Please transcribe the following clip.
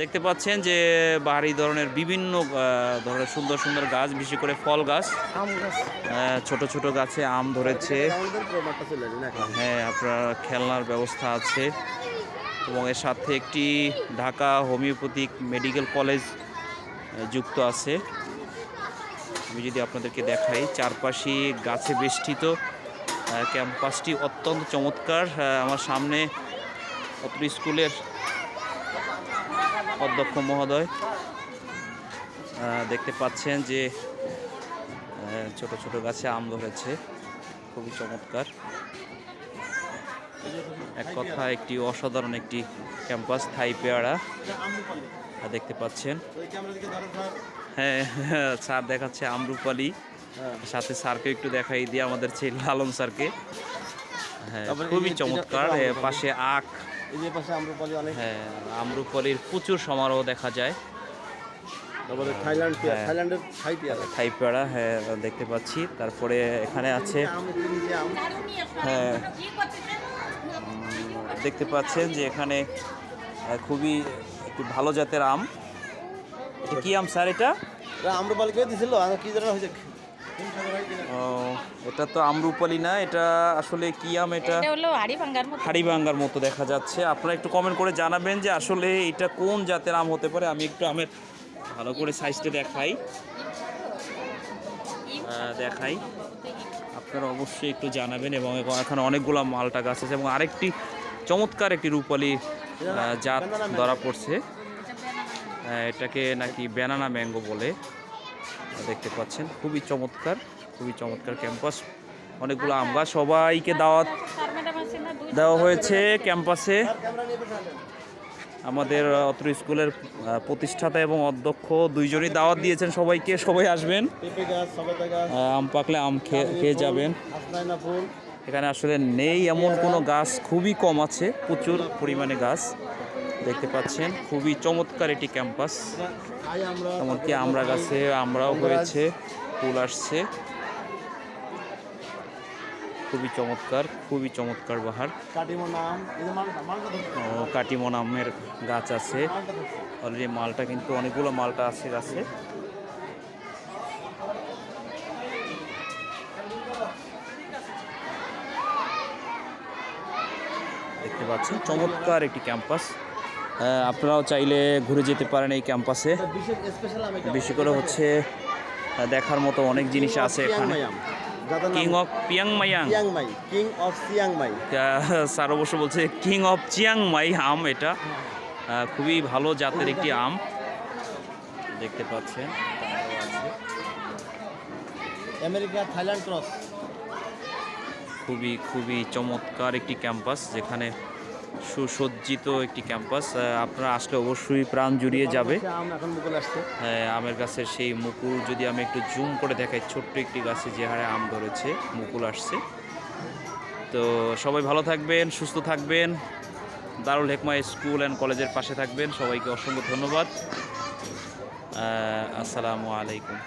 দেখতে পাচ্ছেন যে বাহারি ধরনের বিভিন্ন আহ, ধরনের সুন্দর সুন্দর গাছ বিশেষ করে ফল গাছ। আহ, ছোট ছোট গাছে আম ধরেছে। হ্যাঁ আপনার খেলনার ব্যবস্থা আছে। এবং এর সাথে একটি ঢাকা হোমিওপ্যাথিক মেডিকেল কলেজ যুক্ত আছে। আমি যদি আপনাদেরকে দেখাই চারপাশে গাছে বেষ্টিত ক্যাম্পাসটি অত্যন্ত চমৎকার। আহ, আমার সামনে অত্র স্কুলের অধ্যক্ষ মহোদয় দেখতে পাচ্ছেন যে ছোট ছোট গাছে আম ধরেছে। খুবই চমৎকার। এক কথা একটি অসাধারণ একটি ক্যাম্পাস থাই পেয়ারা। দেখতে পাচ্ছেন হ্যাঁ স্যার দেখাচ্ছে আমরুপালি। সাথে স্যারকে একটু দেখাই দিয়ে আমাদের ছেলে লালন স্যারকে। হ্যাঁ খুবই চমৎকার। পাশে আখ এই যে পাশে আমরা অনেক। হ্যাঁ আমরুপালির প্রচুর সমারোহ দেখা যায়। তারপরে থাইল্যান্ড হ্যাঁ। থাইল্যান্ডের থাই পেয়ার থাই পেয়ারা হ্যাঁ দেখতে পাচ্ছি। তারপরে এখানে আছে হ্যাঁ। দেখতে পাচ্ছেন যে এখানে খুবই একটি ভালো জাতের আম। এটা কি আম স্যার এটা? এটা আমরা পালি কে দিছিল কি জানা হয়েছে। ও, এটা তো আমরুপালি না এটা আসলে কি আম এটা? এটা হাড়ি ভাঙ্গার মতো। হাড়িভাঙ্গার মতো দেখা যাচ্ছে। আপনারা একটু কমেন্ট করে জানাবেন যে আসলে এটা কোন জাতের আম হতে পারে। আমি একটু আমের ভালো করে সাইজটা দেখাই। দেখাই। আপনারা অবশ্যই একটু জানাবেন এবং এখানে অনেকগুলো মালটা গাছ আছে এবং আরেকটি চমৎকার একটি রূপালি জাত ধরা পড়ছে। এটাকে নাকি ব্যানানা ম্যাঙ্গো বলে। দেখতে পাচ্ছেন, খুবই চমৎকার খুবই চমৎকার ক্যাম্পাস। অনেকগুলো আম গাছ সবাইকে দাওয়াত দেওয়া হয়েছে ক্যাম্পাসে। আমাদের অত্র স্কুলের প্রতিষ্ঠাতা এবং অধ্যক্ষ দুইজনই দাওয়াত দিয়েছেন সবাইকে, সবাই আসবেন। আম পাকলে আম খেয়ে যাবেন। এখানে আসলে নেই এমন কোনো গাছ, খুবই কম আছে, প্রচুর পরিমাণে গাছ। দেখতে পাচ্ছেন, খুবই চমৎকার একটি ক্যাম্পাস। এমনকি আমরা গাছে আমরাও হয়েছে, ফুল আসছে। খুবই চমৎকার খুবই চমৎকার বাহার। ও কাটিমন আমের গাছ আছে। অলরেডি মালটা কিন্তু অনেকগুলো মালটা আছে গাছে। দেখতে পাচ্ছেন, চমৎকার একটি ক্যাম্পাস। আপনারাও চাইলে ঘুরে যেতে পারেন এই ক্যাম্পাসে। বেশি করে হচ্ছে দেখার মতো অনেক জিনিস আছে এখানে। King of পিয়াংমাইয়াং king of Chiang Mai sir অবশ্য বলছে কিং অফ চিয়াংমাই আম এটা। খুবই ভালো জাতের একটি আম। দেখতে পাচ্ছেন। America Thailand cross. খুবই খুবই চমৎকার একটি ক্যাম্পাস যেখানে সুসজ্জিত একটি ক্যাম্পাস আপনারা আসলে অবশ্যই প্রাণ জুড়িয়ে যাবে। হ্যাঁ, আমের গাছের সেই মুকুল যদি আমি একটু জুম করে দেখাই ছোট্ট একটি গাছে যে হারে আম ধরেছে মুকুল আসছে। তো সবাই ভালো থাকবেন সুস্থ থাকবেন দারুল হেকমা স্কুল অ্যান্ড কলেজের পাশে থাকবেন। সবাইকে অসংখ্য ধন্যবাদ। আসসালামু আলাইকুম।